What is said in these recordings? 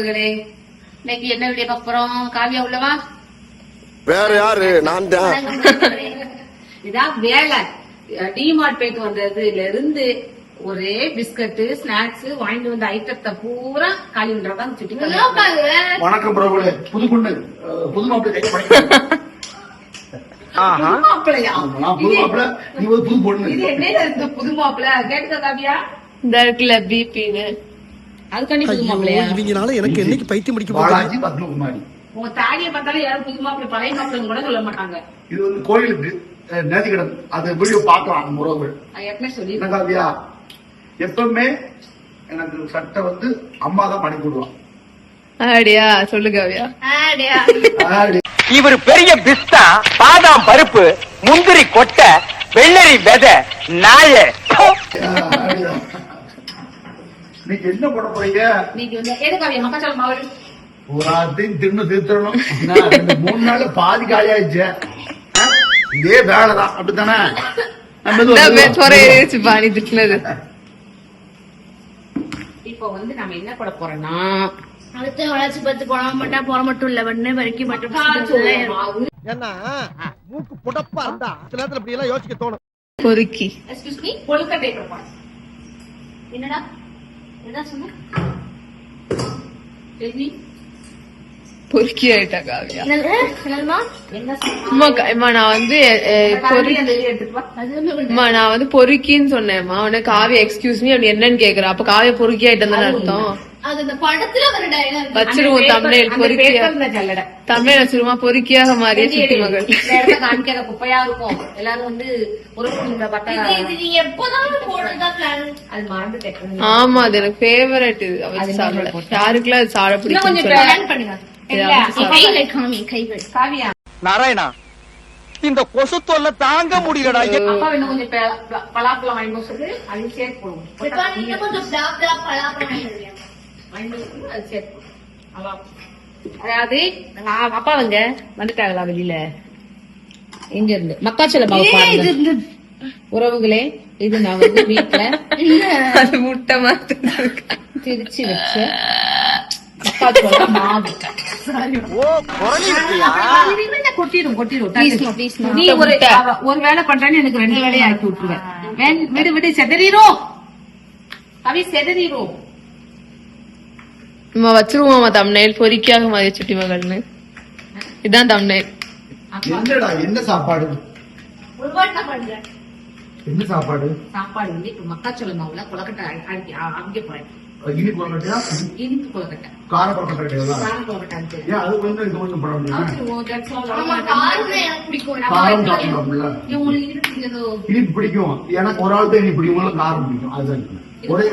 உறவுகளே. இன்னைக்கு என்ன வீடியோ பார்க்க போறோம் காவியா உள்ளவா? வேற யாரு? நான் தான். இதான் வேலை. டிமார்ட் போயிட்டு வந்ததுல இருந்து ஒரே பிஸ்கட் ஸ்நாக்ஸ் வாங்கிட்டு வந்த ஐட்டத்தை பூரா காலி பண்றதான் சுட்டி காட்டுறாங்க. வணக்கம் பிரபுலே புது பொண்ணு அஹ், புது மாப்பிள்ளை புது மாப்பிள்ளையா? நான் புது மாப்பிள்ளை நீ புது பொண்ணு இது என்ன புது மாப்பிள்ளை கேட்டுக்க காவியா. இந்த இருக்குல்ல பிபின்னு அதுக்காண்டி புது மாப்பிள்ளையா? இவங்கனால எனக்கு என்னைக்கு பைத்தியம் பிடிக்க பாலாஜி பத்மகுமாரி உங்க தாடியை பார்த்தாலும் யாரும் புது மாப்பிள்ளை பழைய மாப்பிள்ளைன்னு கூட சொல்ல மாட்டாங்க. இது வந்து கோயிலுக்கு அஹ், நேர்த்திக்கடன். அது வீடியோ பார்க்கலாம் அந்த நான் ஏற்கனவே சொல்லி என்ன காவியா எப்பவுமே எனக்கு சட்டை வந்து அம்மா தான் பண்ணி போடுவான். அப்படியா சொல்லு காவியா. ஆடி. இவர் பெரிய பிஸ்தா பாதாம் பருப்பு முந்திரி கொட்டை வெள்ளரி விதை நாய. இன்னைக்கு என்ன பண்ண போறீங்க? நீங்க மாவு பூராத்தையும் தின்னு தீர்த்தணும் மூணு நாள்ல பாதி ஆ? இதே வேலைதான். அப்படித்தானே? இப்போ வந்து நம்ம என்ன பண்ண போறோம்னா அடுத்து வளர்ச்சி பத்து போன மட்டும் போற மட்டும் இல்ல பண்ணு வரைக்கும் மட்டும் ஏன்னா மூக்கு புடப்பா இருந்தா சில நேரத்துல இப்படி எல்லாம் யோசிக்க தோணும். பொறுக்கி. என்னடா? என்ன சொன்ன? தெரிவி பொறுக்கி ஆயிட்டா காவியா? அம்மா நான் வந்து. அம்மா நான் வந்து பொறுக்கின்னு சொன்னேன்மா உடனே காவியா எக்ஸ்கியூஸ் மீ அப்படி என்னன்னு கேக்குறா. அப்ப காவியா பொறுக்கி ஆயிட்டு அர்த்தம். அது இந்த படத்துல வர டைலாக் வச்சிருவோம் அந்த தமிழ் paper- அந்த பொறுக்கியா. தமிழ் வச்சிருமா பொறுக்கியாக மாறிய சுட்டி. மகள். காமிக்காத குப்பையா இருக்கும்? எல்லாரும் வந்து ஒரு இந்த பட்டா. இது நீ எப்போதான் போடுறதா பிளான் அது மறந்துட்டேன் ஆமா அது எனக்கு ஃபேவரட் இது சாப்பிட. யாருக்குலாம் அது சாப்பிட பிடிக்கும் கொஞ்சம் பண்ணுங்க. கைகள் காவியா. நாராயணா இந்த கொசு தொல்லை தாங்க முடியலடா. அப்பா இன்னும் கொஞ்சம் ப- ப- பலாப்பழம் வாங்கி சொல்லி. அது சேர்த்து போடுவோம். கொஞ்சம் பலாப்பழம் வந்து அது. அதாவது நான் அப்பாவங்க வந்துட்டாங்களா வெளியில? எங்க இருந்து? மக்காச்சோள மாவு பாருங்க. உறவுகளே இது நான் வந்து வீட்டுல அது முட்டை மாதிரி. திரிச்சு வச்ச மக்காச்சோள மாவு. கொட்டிடும் கொட்டிடும். நீ ஒரு ஒரு வேலை பண்றேன்னு எனக்கு ரெண்டு வேலையை ஆக்கி விட்டுருவேன். வேன் விடு விடு செதறிரும். அவி செதறிரும். நம்ம வச்சிருவோமா தம்னைல் பொறுக்கியாக மாறிய சுட்டி மகள்னு இதான் தம்னைல் என்னடா என்ன சாப்பாடு? என்ன சாப்பாடு? சாப்பாடு வந்து இப்ப மக்காச்சோள மாவுல கொலக்கட்டை அங்கே போறேன். இனிப்பு கொள்ளட்டியா இனிப்பு கொலக்கட்டை கார கொலக்கட்டை ஏன் அது கொஞ்சம் இது கொஞ்சம் இனிப்பு பிடிக்கும். எனக்கு ஒரு ஆள் தான் இனிப்பு பிடிக்கும். காரம் பிடிக்கும். அதுதான். ஒரே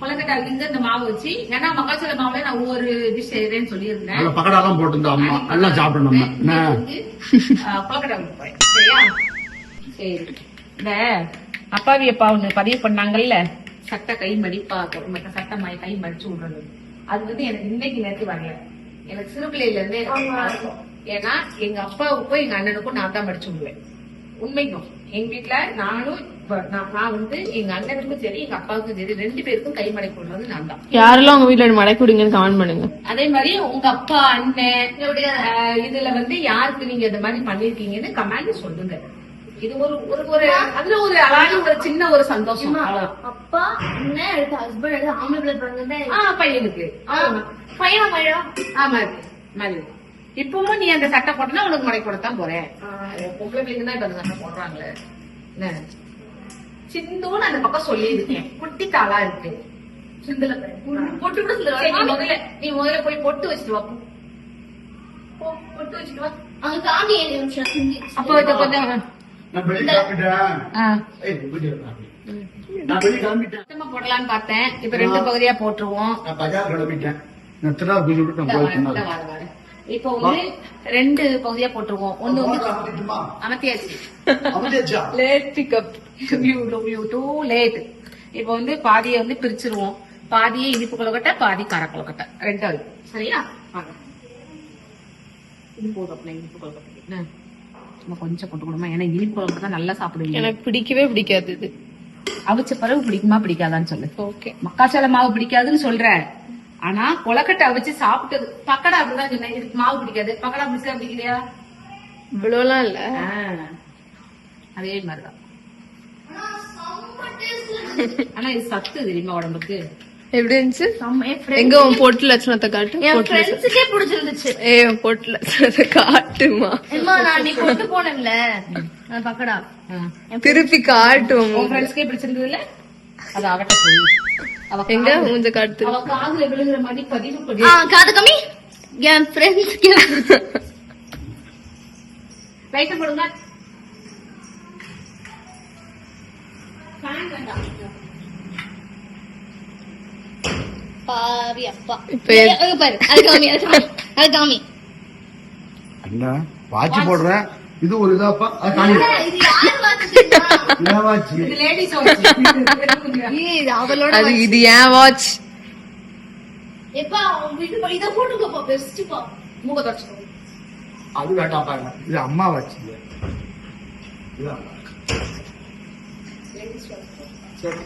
கொலக்கட்டை இங்க இந்த மாவு வச்சு ஏன்னா மக்காச்சோள மாவுல நான் ஒவ்வொரு டிஷ் செய்யறேன்னு சொல்லியிருந்தேன். பக்கடாலாம் போட்டிருந்தா அம்மா. நல்லா சாப்பிடணும்? கொலக்கட்டை போறேன். சரியா? சரி. இந்த அப்பாவி அப்பா ஒண்ணு பதிவு பண்ணாங்கல்ல? சட்ட கை மடிப்பா மற்ற சட்ட மை கை மடிச்சு விடுறது. அது வந்து எனக்கு இன்னைக்கு நேரத்து வரல. எனக்கு சிறு பிள்ளையில இருந்தே. ஏன்னா எங்க அப்பாவுக்கும் எங்க அண்ணனுக்கும் நான் தான் மடிச்சு விடுவேன். உண்மைக்கும். எங்க வீட்டுல நானும் நான் நான் வந்து எங்க அண்ணனுக்கும் சரி எங்க அப்பாவுக்கும் சரி ரெண்டு பேருக்கும் கை மடை போடுறது நான் தான். யாரெல்லாம் உங்க வீட்டுல மடக்கி விடுங்கன்னு கமெண்ட் பண்ணுங்க. அதே மாதிரி உங்க அப்பா அண்ணன் இதுல வந்து யாருக்கு நீங்க இந்த மாதிரி பண்ணிருக்கீங்கன்னு கமெண்ட் சொல்லுங்க. இது ஒரு ஒரு ஒரு அதுல ஒரு அழகான ஒரு சின்ன ஒரு சந்தோஷம். அப்பா அண்ணன் எடுத்து ஹஸ்பண்ட் எடுத்து ஆம்பளை பிள்ளை பிறந்தது. பையனுக்கு. பையனா பையனா? ஆமா இருக்கு மாதிரி. இப்பவும் நீ அந்த சட்டை போட்டனா உனக்கு மடை போடத்தான் போறேன். பொம்பளை பிள்ளைங்க தான் இப்ப அந்த சட்டை போடுறாங்களே. என்ன? சிந்துன்னு அந்த பக்கம் சொல்லி இருக்கேன் குட்டி தாளா இருக்கு. சிந்துல பொட்டு கூட சிந்துல. நீ முதல்ல நீ முதல்ல போய் பொட்டு வச்சுட்டு வா போ, பொட்டு வச்சுட்டு வா. அங்க காமி ஏழு நிமிஷம். அப்போ இத கொஞ்சம் போடலாம்னு பார்த்தேன். இப்ப ரெண்டு பகுதியா போட்டுருவோம். நான் பஜார் கிளம்பிட்டேன். நான் போய் இப்போ வந்து ரெண்டு பகுதியா போட்டுருவோம். ஒண்ணு வந்து அமர்த்தியாச்சு. லேட் பிக்கப் டூ லேட் இப்போ வந்து பாதியை வந்து பிரிச்சிருவோம். பாதியே இனிப்பு கொலக்கட்டை பாதி கார கொலக்கட்டை ரெண்டா இருக்கு சரியா? வாங்க. இது போதும் இனிப்பு கொலக்கட்டை என்ன? சும்மா கொஞ்சம் போட்டு கொடுமா. ஏன்னா இனிப்பு கொலக்கட்டை தான் நல்லா சாப்பிடுவீங்க. எனக்கு பிடிக்கவே பிடிக்காது இது. அவிச்ச பிறகு பிடிக்குமா பிடிக்காதான்னு சொல்லு. ஓகே மக்காச்சோள மாவு பிடிக்காதுன்னு சொல்ற ஆனா கொலக்கட்டை வச்சு சாப்பிட்டது. பக்கடா அப்படிதான் சொன்னேன். இதுக்கு மாவு பிடிக்காது. பக்கடா பிடிச்சா பிடிக்கலையா? இவ்வளவுலாம் இல்ல. அதே மாதிரிதான். ஆனா இது சத்து தெரியுமா உடம்புக்கு? எப்படி இருந்துச்சு? எங்க உன் பொட்டு லட்சணத்தை காட்டு? என். ஃப்ரெண்ட்ஸுக்கே பிடிச்சிருந்துச்சு. ஏய் உன் பொட்டு லட்சணத்தை காட்டுமா? அம்மா நான் நீ கொண்டு போனேன்ல. பக்கடா. திருப்பி காட்டும் உன் ஃப்ரெண்ட்ஸ்க்கே பிடிச்சிருந்தது இல்ல? அது அவட்ட அவ எங்க? மூஞ்ச காட்டு அவ காதுல விழுகிற மாதிரி பதிவு பண்ணி. ஆ காது கம்மி. என் போடுங்க. பாவி அப்பா. பாரு. அது காமி அது என்ன வாட்ச் போடுறேன். இது ஒரு இதாப்பா. அது காமி. அது இது ஏன் வாட்ச் எப்பா உங்க வீட்டு போ- இதை போட்டுக்கப்பா பெஸ்ட்ப்பா மூக்க தொடச்சுக்கோ. அது வேண்டாம் பாருங்க இது அம்மா வாட்ச் இது இது அம்மா. சரி.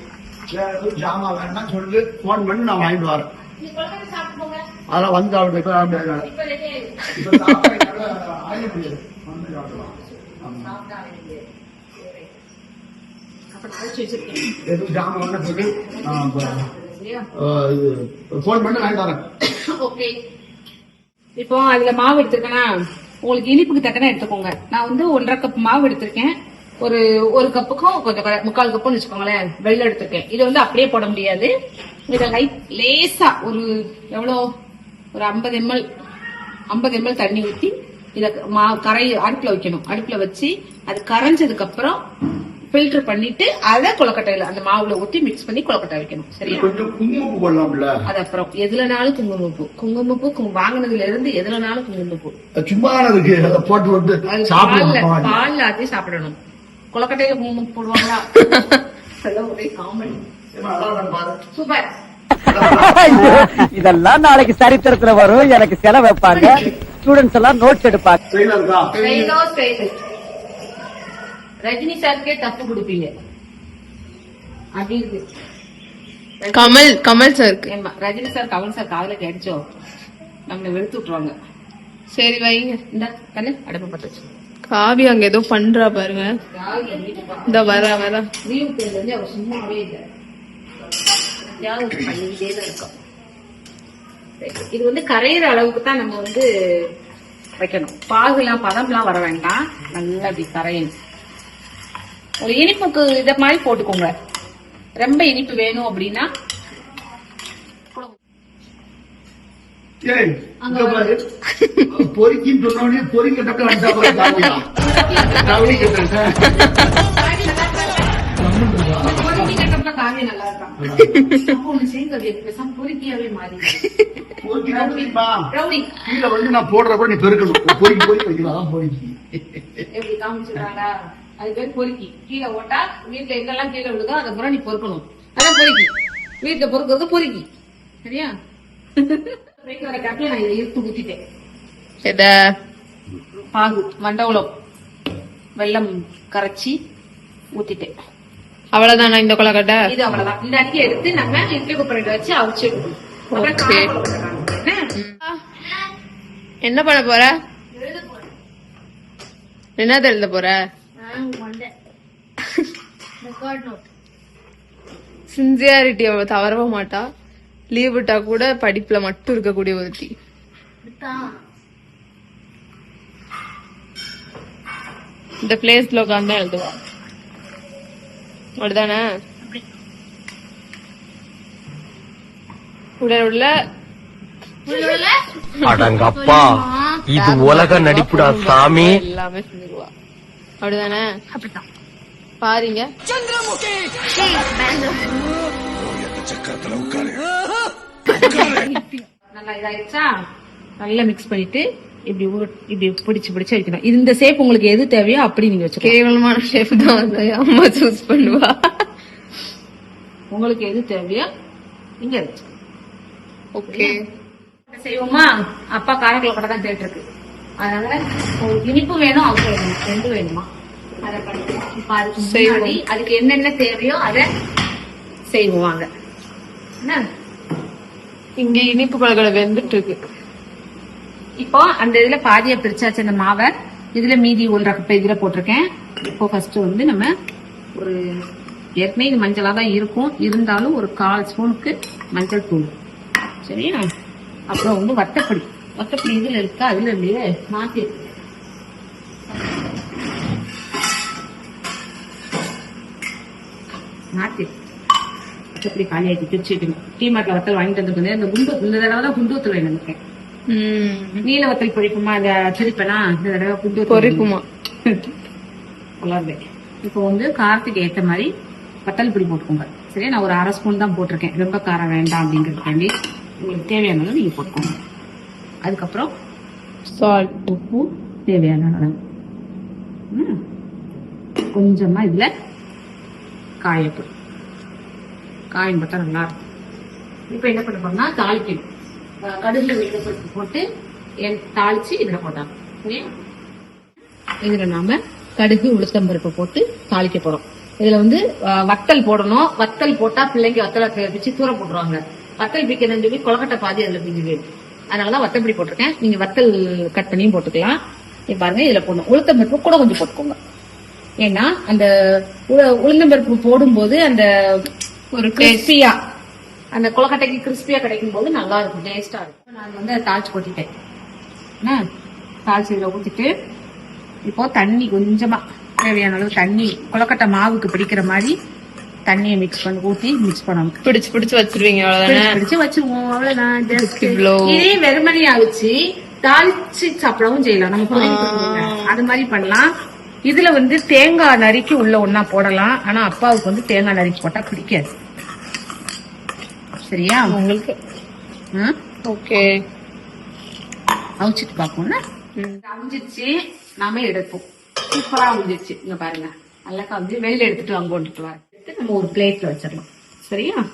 வேற எதுவும் ஜாமா வேணா சொல்லு போன் பண்ணி நான் வாங்கிட்டு வரேன். அதெல்லாம் வந்து இப்ப ரெடி ஆயிடுச்சு. இப்ப சாப்பிட ஆய முடியாது வந்து சாப்பிடலாம் ஆமா. சாப்பிட்டா ஆயிடுச்சு. சரி. அப்ப நான் அரைச்சு வச்சிருக்கேன் எதுவும் ஜாமா வேணா சொல்லு நான் இப்ப, சரியா அஹ், இது போன் பண்ணி வாங்கிட்டு வரேன் ஓகே இப்போ அதுல மாவு எடுத்திருக்கேனா? உங்களுக்கு இனிப்புக்கு தக்கன எடுத்துக்கோங்க. நான் வந்து ஒன்றரை கப் மாவு எடுத்திருக்கேன். ஒரு ஒரு கப்புக்கும் கொஞ்சம் முக்கால் கப்புன்னு வச்சுக்கோங்களேன். வெள்ளம் எடுத்திருக்கேன். இது வந்து அப்படியே போட முடியாது. இத லைட் லேசா ஒரு எவ்வளோ? ஒரு ஐம்பது எம்எல் ஐம்பது எம்எல் தண்ணி ஊத்தி இத மா கரை அடுப்புல வைக்கணும். அடுப்புல வச்சு அது கரைஞ்சதுக்கு அப்புறம் ஃபில்டர் பண்ணிட்டு அதை கொலக்கட்டையில அந்த மாவுல ஊத்தி மிக்ஸ் பண்ணி கொலக்கட்டை வைக்கணும். சரியா? கொஞ்சம் குங்குமப்பூ போடலாம்ல? அது அப்புறம் எதுலனாலும் குங்குமப்பூ. குங்குமப்பூ வாங்குனதுல இருந்து எதுலனாலும் குங்குமப்பூ. சும்மா இருக்கு. அதை போட்டு வந்து பால்ல பால்ல ஆத்தி சாப்பிடணும். கொலக்கட்டையில குங்குமப்பூ போடுவாங்களா? அதெல்லாம் ஒரே காமெடி சூப்பர். இதெல்லாம் நாளைக்கு சரித்திரத்துல வரும். எனக்கு செலவு வைப்பாங்க. ஸ்டூடெண்ட்ஸ் எல்லாம் நோட்ஸ் எடுப்பாங்க. ரஜினி சாருக்கே தப்பு கொடுப்பீங்க. அப்படி இருக்கு. கமல் கமல் ஏம்மா, ரஜினி சார் கமல் சார் காதுல கேட்டுச்சோ? நம்மளை வெளுத்து விட்டுருவாங்க. சரி வைங்க. இந்த கண்ணு அடப்பு பட்டுச்சு காவி அங்க ஏதோ பண்றா பாருங்க. இந்த வர வர. லீவு தேர்தல் வந்து அவர் சும்மாவே இல்லை. எதையாவது பண்ணிக்கிட்டே தான் இருக்கோம் சரி, இது வந்து கரையிற அளவுக்கு தான் நம்ம வந்து வைக்கணும். பாகுலாம் பதம்லாம் வர வேண்டாம். நல்லா இப்படி கரையணும். ஒரு இனிப்புக்கு இத மாதிரி போட்டுக்கோங்க. ரொம்ப இனிப்பு வேணும் அப்படின்னா. பொறுக்கின்னு சொன்ன உடனே பொறுக்க நான் போடுறப்ப நீ பெருக்கணும். பொறுக்கி பொறுக்கி வைக்கலாம் பொறுக்கி. எப்படி காமிச்சிருக்காங்க அது பேர் பொறுக்கி. கீழே ஓட்டா வீட்டுல எங்கெல்லாம் கீழே விழுதோ அதை பூரா நீ பொறுக்கணும். அதான் பொறுக்கி. வீட்டுல பொறுக்கிறது பொறுக்கி. சரியா? வர கப்பில நான் இதை எடுத்து ஊத்திட்டேன். பாகு மண்டவளம் வெல்லம் கரைச்சி ஊத்திட்டேன். அவ்வளவுதானா இந்த கொலக்கட்டை இது அவ்வளவுதான். இந்த அடிக்கை எடுத்து நம்ம இட்லி குப்பரையில வச்சு அவிச்சு. என்ன? பண்ண போற? என்னது எழுத போற? சின்சியாரிட்டி அவ தவறவே மாட்டா. லீவ் விட்டா கூட படிப்புல மட்டும் இருக்கக்கூடிய ஒருத்தி இந்த பிளேஸ்ல உட்காந்து எழுதுவா. அப்படிதானே உள்ள உள்ள அடங்கப்பா. இது உலக நடிப்புடா சாமி. எல்லாமே செஞ்சிருவா அப்படிதானே? அப்படித்தான். பாருங்க. நல்லா இதாயிடுச்சா? நல்லா மிக்ஸ் பண்ணிட்டு இப்படி இப்படி பிடிச்சு பிடிச்சு வைக்கணும் இந்த ஷேப் உங்களுக்கு எது தேவையோ அப்படி நீங்க வச்சுக்கலாம். கேவலமான ஷேப் தான் வந்து அம்மா சூஸ் பண்ணுவா. உங்களுக்கு எது தேவையோ நீங்க ஓகே செய்வோமா? அப்பா காரக்குள்ள கடை தான் கேட்டு இருக்கு அதனால உங்களுக்கு இனிப்பு வேணும் அவசரம் வேணும் ரெண்டும் வேணுமா? அதை பண்ணிக்கலாம் இப்ப அதுக்கு முன்னாடி அதுக்கு என்னென்ன தேவையோ அதை செய்வோம் வாங்க. என்ன? இங்க இனிப்பு கொலக்கடை வெந்துட்டு இருக்கு. இப்போ அந்த இதுல பாதியா பிரிச்சாச்சு அந்த மாவை. இதுல மீதி ஒன்றரை கப் இதுல போட்டிருக்கேன். இப்போ ஃபர்ஸ்ட் வந்து நம்ம ஒரு ஏற்கனவே இது மஞ்சளா தான் இருக்கும். இருந்தாலும் ஒரு கால் ஸ்பூனுக்கு மஞ்சள் தூள். சரியா? அப்புறம் வந்து வத்தப்பொடி. வத்தப்பொடி இதுல இருக்கா? அதுல இல்லையே. மாத்தி மாத்தி வத்தப்பொடி காலி ஆயிட்டு பிரிச்சுட்டு டீ மார்ட்ல வத்தல் வாங்கிட்டு வந்துருக்கேன் இந்த குண்டு இந்த தடவை தான் குண்டு இருக்கேன் ம். நீல வத்தல் பொரிப்புமா இந்த சிரிப்பனா இந்த தடவை குண்டு பொரிப்புமா வளருது இப்போ வந்து காரத்துக்கு ஏத்த மாதிரி வத்தல் பொடி போட்டுக்கோங்க. சரியா? நான் ஒரு அரை ஸ்பூன் தான் போட்டிருக்கேன். ரொம்ப காரம் வேண்டாம் அப்படிங்கிறதுக்காண்டி. உங்களுக்கு தேவையான அளவு நீங்க போட்டுக்கோங்க. அதுக்கப்புறம் சால்ட் உப்பு தேவையான அளவு. ம். கொஞ்சமா இதுல காயப்பொடி. காயம் பார்த்தா நல்லா இருக்கும். இப்போ என்ன பண்ண போறோம்னா தாளிக்கணும். கடுகுல வெள்ளப்பருப்பு போட்டு தாளிச்சு இதுல போட்டாங்க சரியா இதுல நாம கடுகு உளுத்தம்பருப்பு போட்டு தாளிக்க போறோம். இதுல வந்து வத்தல் போடணும். வத்தல் போட்டா பிள்ளைங்க வத்தலை பிச்சு தூர போட்டுருவாங்க. வத்தல் பிக்கணும்னு சொல்லி கொலக்கட்டை பாதி அதுல பிஞ்சு அதனாலதான் வத்தல் போட்டிருக்கேன். நீங்க வத்தல் கட் பண்ணியும் போட்டுக்கலாம். பாருங்க இதுல போடணும். உளுத்தம்பருப்பு கூட கொஞ்சம் போட்டுக்கோங்க. ஏன்னா அந்த உள- உளுந்தம்பருப்பு போடும்போது அந்த ஒரு கிறிஸ்பியா அந்த கொலக்கட்டைக்கு கிறிஸ்பியா கிடைக்கும் போது நல்லா இருக்கும். டேஸ்டா இருக்கும் நான் வந்து அதை தாளிச்சு கொட்டிட்டேன். தாளிச்சு இதுல ஊத்திட்டு இப்போ தண்ணி கொஞ்சமா தேவையான அளவு தண்ணி கொலக்கட்டை மாவுக்கு பிடிக்கிற மாதிரி தண்ணியை மிக்ஸ் பண்ணி ஊத்தி மிக்ஸ் பண்ணணும். பிடிச்சு பிடிச்சு வச்சிருவீங்க அவ்வளவுதானே? பிடிச்சு வச்சுருவோம் அவ்வளவுதான். இவ்ளோ. இதே வெறுமனையா வச்சு தாளிச்சு சாப்பிடவும் செய்யலாம். நம்ம அது மாதிரி பண்ணலாம். இதுல வந்து தேங்காய் நறுக்கி உள்ள ஒன்னா போடலாம். ஆனா அப்பாவுக்கு வந்து தேங்காய் நறுக்கி போட்டா பிடிக்காது. சரியா? உங்களுக்கு? ஓகே. அவிச்சிட்டு பார்ப்போம்ல. அவிஞ்சிருச்சு நாம எடுப்போம். சூப்பரா அவிஞ்சிருச்சு. இங்க பாருங்க. நல்லா வந்து வெளியில எடுத்துட்டு வாங்க கொண்டுட்டு வர எடுத்து நம்ம ஒரு பிளேட்ல வச்சிடலாம். சரியா?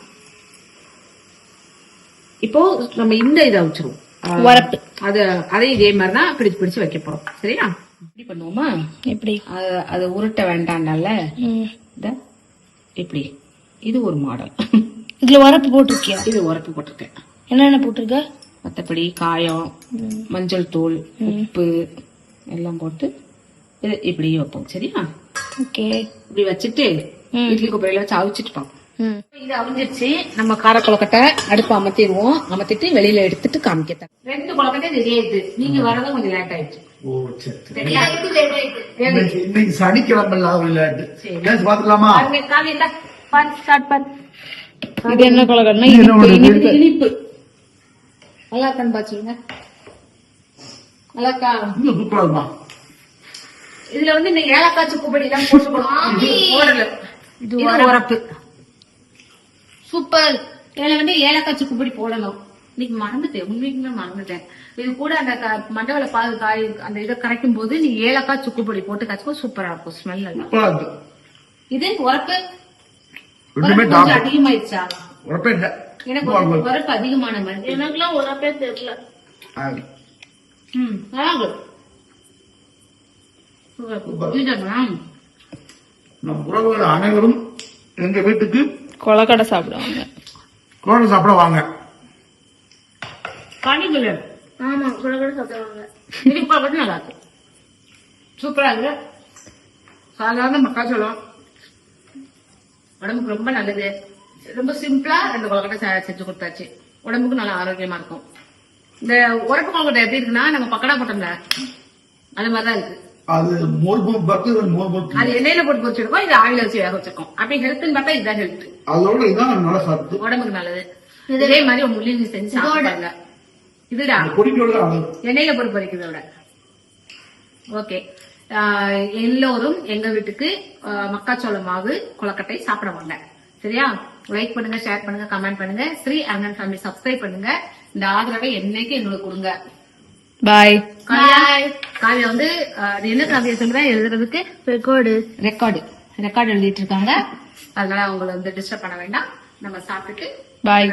இப்போ நம்ம இந்த இதை வச்சிருவோம் வரப்பு. அது அதே இதே மாதிரி தான் பிடிச்சு பிடிச்சு வைக்க போறோம். சரியா? இப்படி பண்ணுவோமா? எப்படி? அது- உருட்ட வேண்டாம்னால இப்படி. இது ஒரு மாடல். இதுல வரப்பு போட்டிருக்கியா? இது உரப்பு போட்டிருக்கேன். என்னென்ன போட்டிருக்க? மத்தபடி காயம் மஞ்சள் தூள் உப்பு எல்லாம் போட்டு இப்படி வைப்போம். சரியா? ஓகே. இப்படி வச்சுட்டு இட்லி குப்பையில வச்சு அவிச்சிட்டு பார்ப்போம். இது அவிஞ்சிருச்சு. நம்ம கார கொலக்கட்டை அடுப்பு அமர்த்திடுவோம் அமர்த்திட்டு வெளியில எடுத்துட்டு காமிக்க ரெண்டு கொலக்கட்டை ரெடி ஆயிடுது நீங்க வரதும் கொஞ்சம் லேட் ஆயிடுச்சு? இன்னைக்கு சனிக்கிழமை. பாத்துக்கலாமா. இது என்ன கொலக்கடைனா இது இனிப்பு நல்லா இருக்கான்னு பாச்சுங்க நல்லா இருக்கா இன்னும் சூப்பரா இருக்குமா? இதுல வந்து இந்த ஏலக்காய் சுக்குப்படி எல்லாம் போட்டுக்கணும். போடல. இது உரப்பு. சூப்பர். இதுல வந்து ஏலக்காய் சுக்குப்படி போடணும். இன்னைக்கு மறந்துட்டேன். உண்மைக்குமே மறந்துட்டேன். இது கூட அந்த மண்டவள பால் காய் அந்த இதை கரைக்கும் போது நீ ஏலக்காய் சுக்குப்பொடி போட்டு கச்சுக்கோ சூப்பரா இருக்கும். ஸ்மெல் இது உரப்பு? கொஞ்சம் அதிகமாயிடுச்சா? எனக்கு உரப்பு அதிகமான மாதிரி எனக்குலாம் உரப்பே தெரியல. ஆ, ம் நல்லா இருக்கு. சூப்பர். இதுதானா? நம் உறவுகள் அனைவரும் எங்க வீட்டுக்கு கொலக்கடை சாப்பிடுவாங்க. குழந்தை சாப்பிட வாங்க காணிக்கல ஆமா குழக்கடை சாப்பிடுவாங்க. இனிப்பா மட்டும் நல்லா இருக்கு சூப்பரா இருக்கு. சாதாரண மக்காச்சோளம். உடம்புக்கு ரொம்ப நல்லது. ரொம்ப சிம்பிளா ரெண்டு கொலக்கட்டை செ- செஞ்சு கொடுத்தாச்சு. உடம்புக்கு நல்லா ஆரோக்கியமா இருக்கும். இந்த உரப்பு கொலக்கட்டை எப்படி இருக்குன்னா நம்ம பக்கடா போட்டோம்ல அது மாதிரிதான் இருக்கு. அது மோர்பு பத்து மோர்பு அது எண்ணெயில போட்டு பொரிச்சிருக்கோம் இது ஆயில வச்சு வேக வச்சிருக்கோம். அப்படி ஹெல்த்னு பார்த்தா இதுதான் ஹெல்த் அதோட இதான் நல்லா சாப்பிட்டு. உடம்புக்கு நல்லது. இதே மாதிரி உங்க முள்ளிங்க செஞ்சு சாப்பிடுங்க இதுடா. அளவு எண்ணெயில போட்டு பொரிக்கிறத விட. ஓகே எல்லோரும் எங்க வீட்டுக்கு ஆஹ், மக்காச்சோள மாவு கொலக்கட்டை சாப்பிட வாங்க. சரியா? லைக் பண்ணுங்க ஷேர் பண்ணுங்க கமெண்ட் பண்ணுங்க. ஸ்ரீ அண்ணன் ஃபேமிலி சப்ஸ்கிரைப் பண்ணுங்க. இந்த ஆதரவை என்னைக்கு எங்களுக்கு கொடுங்க. பாய் காவியா? வந்து என்ன காவியா சொல்லுங்க எழுதுறதுக்கு ரெக்கார்டு ரெக்கார்டு ரெக்கார்டு எழுதிட்டு இருக்காங்க. அதனால அவங்கள வந்து டிஸ்டர்ப் பண்ண வேண்டாம். நம்ம சாப்பிட்டுட்டு பாய்